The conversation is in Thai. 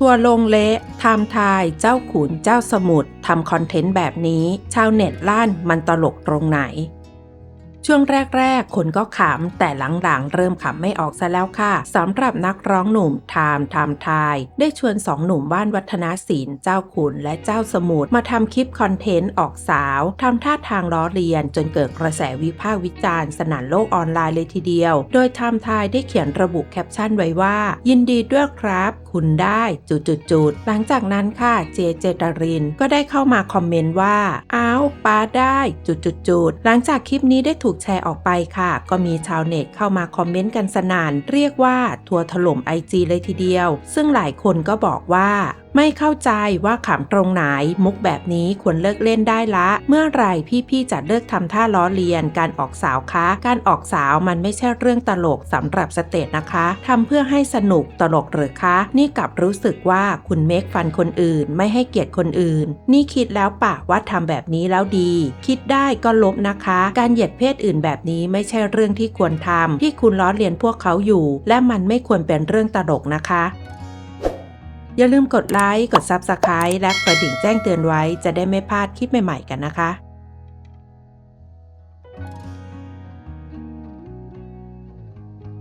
ทัวลงเละไทม์ทายเจ้าขุนเจ้าสมุทรทำคอนเทนต์แบบนี้ ชาวเน็ตล้านมันตลกตรงไหน ช่วงแรกๆ คนก็ขำ แต่หลังๆ เริ่มขำไม่ออกซะแล้วค่ะสำหรับนักร้องหนุ่มไทม์ไทม์ทายได้ชวนสองหนุ่มบ้านวัฒนาศิลป์เจ้าขุนและเจ้าสมุทรมาทำคลิปคอนเทนต์ออกสาวทำท่าทางล้อเลียน จนเกิดกระแสวิพากษ์วิจารณ์สนั่นโลกออนไลน์เลยทีเดียว โดยไทม์ทายได้เขียนระบุแคปชั่นไว้ว่า ยินดีด้วยครับคุณได้จุดๆหลังจากนั้นค่ะเจเจตรินก็ได้เข้ามาคอมเมนต์ว่าอ้าวป้าได้จุดๆๆหลังจากคลิปนี้ได้ถูกแชร์ออกไปค่ะ ก็มีชาวเน็ตเข้ามาคอมเมนต์กันสนาน เรียกว่าทัวร์ถล่มไอจีเลยทีเดียว ซึ่งหลายคนก็บอกว่า ไม่เข้าใจว่าขำตรงไหน มุกแบบนี้ควรเลิกเล่นได้ละ เมื่อไหร่พี่ๆจะเลิกทำท่าล้อเลียน การออกสาวคะ การออกสาวมันไม่ใช่เรื่องตลกสำหรับสเตจนะคะทำเพื่อให้สนุกตลกหรือคะ นี่กลับรู้สึกว่าคุณเมคฟันคนอื่น ไม่ให้เกียรติคนอื่น นี่คิดแล้วปะว่าทำแบบนี้แล้วดี คิดได้ก็ลบนะคะ การเหยียดเพศอื่นแบบนี้ไม่ใช่เรื่องที่ควรทำที่คุณล้อเลียนพวกเขาอยู่ และมันไม่ควรเป็นเรื่องตลกนะคะ อย่าลืมกดไลค์ กด Subscribe และกระดิ่งแจ้งเตือนไว้จะได้ไม่พลาดคลิปใหม่ๆกันนะคะ